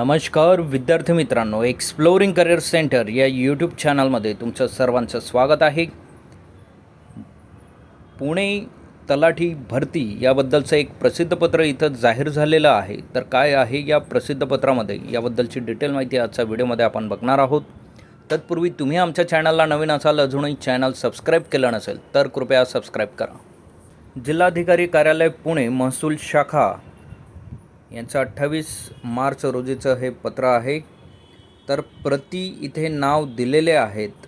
नमस्कार विद्यार्थी मित्रांनो एक्सप्लोरिंग करिअर सेंटर या यूट्यूब चॅनलमध्ये तुमचं सर्वांचं स्वागत आहे. पुणे तलाठी भरती याबद्दलचं एक प्रसिद्ध पत्र इथं जाहीर झालेलं आहे. तर काय आहे या प्रसिद्ध पत्रामध्ये याबद्दलची डिटेल माहिती आजच्या व्हिडिओमध्ये आपण बघणार आहोत. तत्पूर्वी तुम्ही आमच्या चॅनलला नवीन असाल अजूनही चॅनल सबस्क्राईब केलं नसेल तर कृपया सबस्क्राईब करा. जिल्हाधिकारी कार्यालय पुणे महसूल शाखा यांचं अठ्ठावीस मार्च रोजीचं हे पत्र आहे. तर प्रति इथे नाव दिलेले आहेत.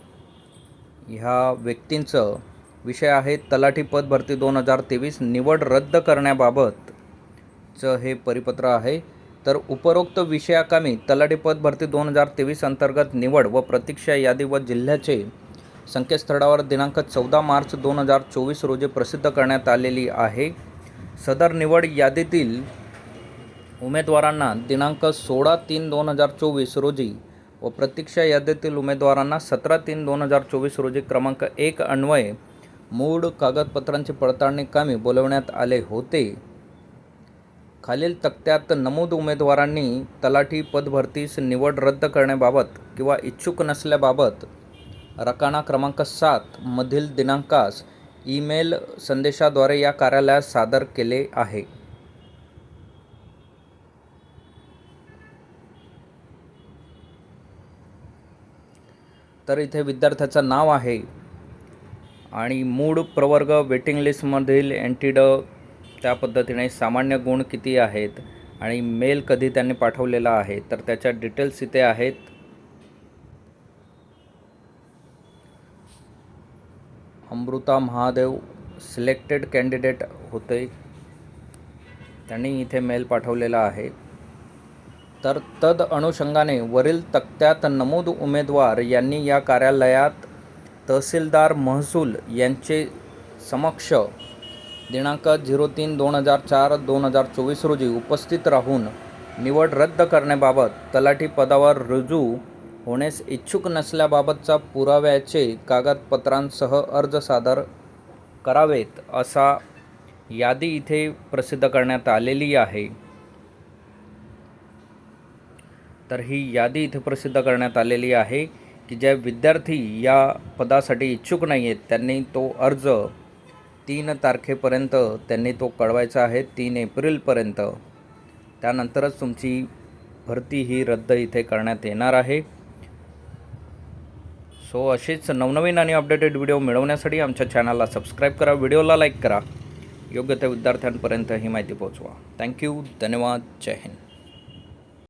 ह्या व्यक्तींचं विषय आहे तलाठी पद भरती दोन हजार तेवीस निवड रद्द करण्याबाबतचं हे परिपत्र आहे. तर उपरोक्त विषयाकामी तलाठी पद भरती दोन हजार तेवीस अंतर्गत निवड व प्रतीक्षा यादी व जिल्ह्याचे संकेतस्थळावर दिनांक चौदा मार्च दोन हजार चोवीस रोजी प्रसिद्ध करण्यात आलेली आहे. सदर निवड यादीतील उमेदवारांना दिनांक सोळा तीन दोन हजार चोवीस रोजी व प्रतीक्षा यादीतील उमेदवारांना सतरा तीन दोन हजार चोवीस रोजी क्रमांक एक अन्वये मूळ कागदपत्रांची पडताळणी कामी बोलवण्यात आले होते. खालील तक्त्यात नमूद उमेदवारांनी तलाठी पदभरतीस निवड रद्द करण्याबाबत किंवा इच्छुक नसल्याबाबत रकाना क्रमांक सात मधील दिनांकास ईमेल संदेशाद्वारे या कार्यालयास सादर केले आहे. तर इथे विद्यार्थ्याचं नाव आहे. आणि मूळ प्रवर्ग वेटिंग लिस्टमधील एंटीड त्या पद्धतीने सामान्य गुण किती आहेत आणि मेल कधी त्यांनी पाठवलेला आहे. तर त्याच्या डिटेल्स इथे आहेत. अमृता महादेव सिलेक्टेड कॅन्डिडेट होते. त्यांनी इथे मेल पाठवलेला आहे. तर तद अनुषंगाने वरील तक्त्यात नमूद उमेदवार यांनी या कार्यालयात तहसीलदार महसूल यांचे समक्ष दिनांक झिरो तीन दोन हजार चार दोन हजार चोवीस रोजी उपस्थित राहून निवड रद्द करण्याबाबत तलाठी पदावर रुजू होण्यास इच्छुक नसल्याबाबतचा पुराव्याचे कागदपत्रांसह अर्ज सादर करावेत असा यादी इथे प्रसिद्ध करण्यात आलेली आहे. तर ही यादी इथे प्रसिद्ध करण्यात आलेली आहे की ज्या विद्यार्थी या पदासाठी इच्छुक नाही आहेत त्यांनी तो अर्ज तीन तारखेपर्यंत त्यांनी तो कळवायचा आहे तीन एप्रिलपर्यंत. त्यानंतरच तुमची भरती ही रद्द इथे करण्यात येणार आहे. सो असेच नवनवीन आणि अपडेटेड व्हिडिओ मिळवण्यासाठी आमच्या चॅनलला सबस्क्राईब करा व्हिडिओला लाईक करा. योग्य त्या विद्यार्थ्यांपर्यंत ही माहिती पोहोचवा. थँक्यू धन्यवाद. जय हिंद.